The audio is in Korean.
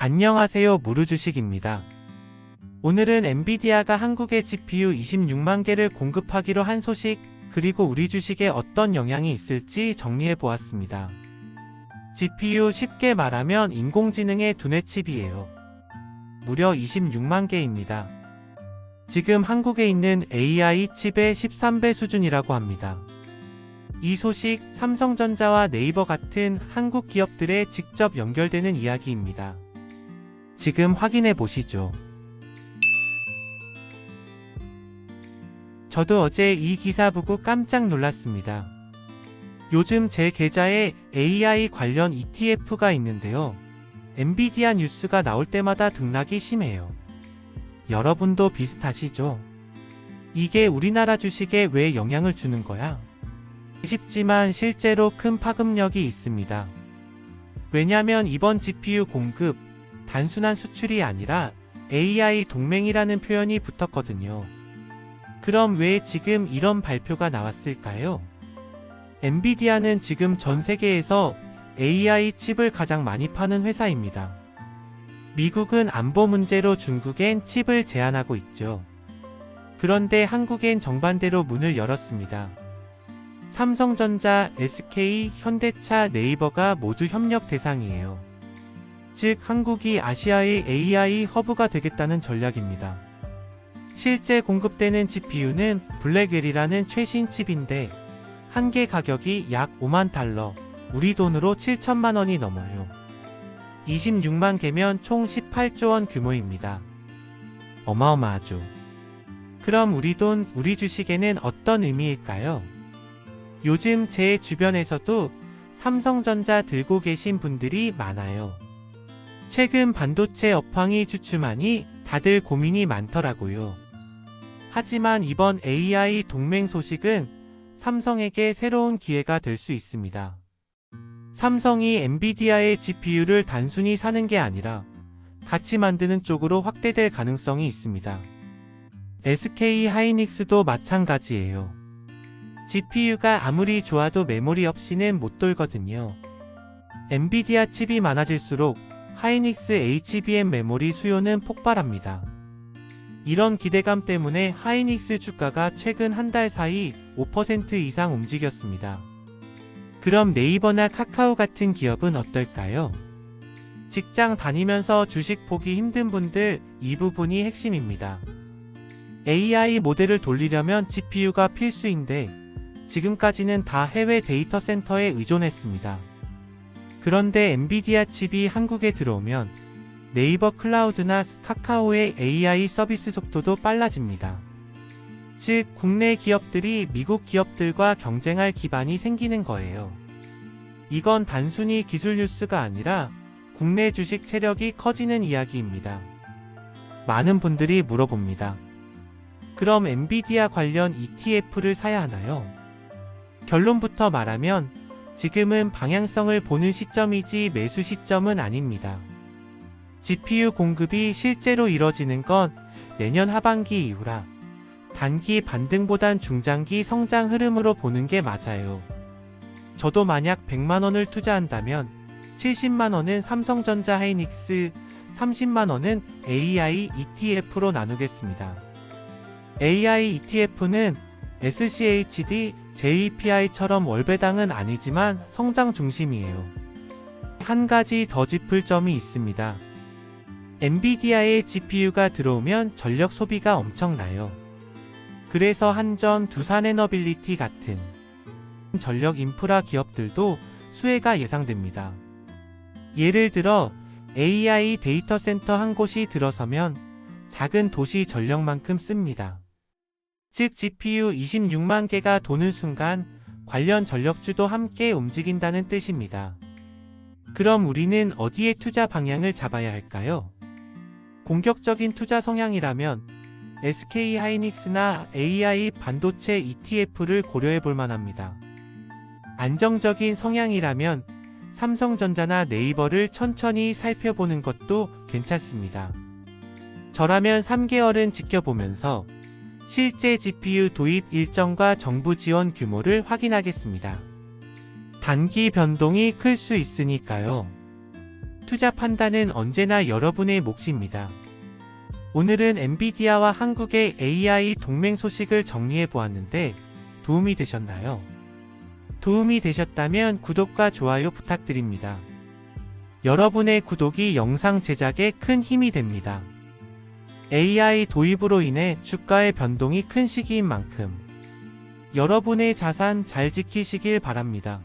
안녕하세요 무르주식입니다. 오늘은 엔비디아가 한국에 GPU 26만 개를 공급하기로 한 소식, 그리고 우리 주식에 어떤 영향이 있을지 정리해 보았습니다. GPU 쉽게 말하면 인공지능의 두뇌 칩이에요. 무려 26만 개입니다. 지금 한국에 있는 AI 칩의 13배 수준이라고 합니다. 이 소식 삼성전자와 네이버 같은 한국 기업들에 직접 연결되는 이야기입니다. 지금 확인해 보시죠. 저도 어제 이 기사 보고 깜짝 놀랐습니다. 요즘 제 계좌에 AI 관련 ETF가 있는데요. 엔비디아 뉴스가 나올 때마다 등락이 심해요. 여러분도 비슷하시죠? 이게 우리나라 주식에 왜 영향을 주는 거야? 쉽지만 실제로 큰 파급력이 있습니다. 왜냐면 이번 GPU 공급, 단순한 수출이 아니라 AI 동맹이라는 표현이 붙었거든요. 그럼 왜 지금 이런 발표가 나왔을까요? 엔비디아는 지금 전 세계에서 AI 칩을 가장 많이 파는 회사입니다. 미국은 안보 문제로 중국엔 칩을 제한하고 있죠. 그런데 한국엔 정반대로 문을 열었습니다. 삼성전자, SK, 현대차, 네이버가 모두 협력 대상이에요. 즉, 한국이 아시아의 AI 허브가 되겠다는 전략입니다. 실제 공급되는 GPU는 블랙웰이라는 최신 칩인데, 한 개 가격이 약 5만 달러, 우리 돈으로 7천만 원이 넘어요. 26만 개면 총 18조 원 규모입니다. 어마어마하죠. 그럼 우리 돈, 우리 주식에는 어떤 의미일까요? 요즘 제 주변에서도 삼성전자 들고 계신 분들이 많아요. 최근 반도체 업황이 주춤하니 다들 고민이 많더라고요. 하지만 이번 AI 동맹 소식은 삼성에게 새로운 기회가 될 수 있습니다. 삼성이 엔비디아의 GPU를 단순히 사는 게 아니라 같이 만드는 쪽으로 확대될 가능성이 있습니다. SK 하이닉스도 마찬가지예요. GPU가 아무리 좋아도 메모리 없이는 못 돌거든요. 엔비디아 칩이 많아질수록 하이닉스 HBM 메모리 수요는 폭발합니다. 이런 기대감 때문에 하이닉스 주가가 최근 한 달 사이 5% 이상 움직였습니다. 그럼 네이버나 카카오 같은 기업은 어떨까요? 직장 다니면서 주식 보기 힘든 분들 이 부분이 핵심입니다. AI 모델을 돌리려면 GPU가 필수인데 지금까지는 다 해외 데이터 센터에 의존했습니다. 그런데 엔비디아 칩이 한국에 들어오면 네이버 클라우드나 카카오의 AI 서비스 속도도 빨라집니다. 즉, 국내 기업들이 미국 기업들과 경쟁할 기반이 생기는 거예요. 이건 단순히 기술 뉴스가 아니라 국내 주식 체력이 커지는 이야기입니다. 많은 분들이 물어봅니다. 그럼 엔비디아 관련 ETF를 사야 하나요? 결론부터 말하면 지금은 방향성을 보는 시점이지 매수 시점은 아닙니다. GPU 공급이 실제로 이뤄지는 건 내년 하반기 이후라 단기 반등보단 중장기 성장 흐름으로 보는 게 맞아요. 저도 만약 100만원을 투자한다면 70만원은 삼성전자 하이닉스, 30만원은 AI ETF로 나누겠습니다. AI ETF는 SCHD, JPI처럼 월배당은 아니지만 성장 중심이에요. 한 가지 더 짚을 점이 있습니다. 엔비디아의 GPU가 들어오면 전력 소비가 엄청나요. 그래서 한전, 두산에너빌리티 같은 전력 인프라 기업들도 수혜가 예상됩니다. 예를 들어 AI 데이터 센터 한 곳이 들어서면 작은 도시 전력만큼 씁니다. 즉 GPU 26만 개가 도는 순간 관련 전력주도 함께 움직인다는 뜻입니다. 그럼 우리는 어디에 투자 방향을 잡아야 할까요? 공격적인 투자 성향이라면 SK 하이닉스나 AI 반도체 ETF를 고려해 볼 만합니다. 안정적인 성향이라면 삼성전자나 네이버를 천천히 살펴보는 것도 괜찮습니다. 저라면 3개월은 지켜보면서 실제 GPU 도입 일정과 정부 지원 규모를 확인하겠습니다. 단기 변동이 클 수 있으니까요. 투자 판단은 언제나 여러분의 몫입니다. 오늘은 엔비디아와 한국의 AI 동맹 소식을 정리해 보았는데 도움이 되셨나요? 도움이 되셨다면 구독과 좋아요 부탁드립니다. 여러분의 구독이 영상 제작에 큰 힘이 됩니다. AI 도입으로 인해 주가의 변동이 큰 시기인 만큼 여러분의 자산 잘 지키시길 바랍니다.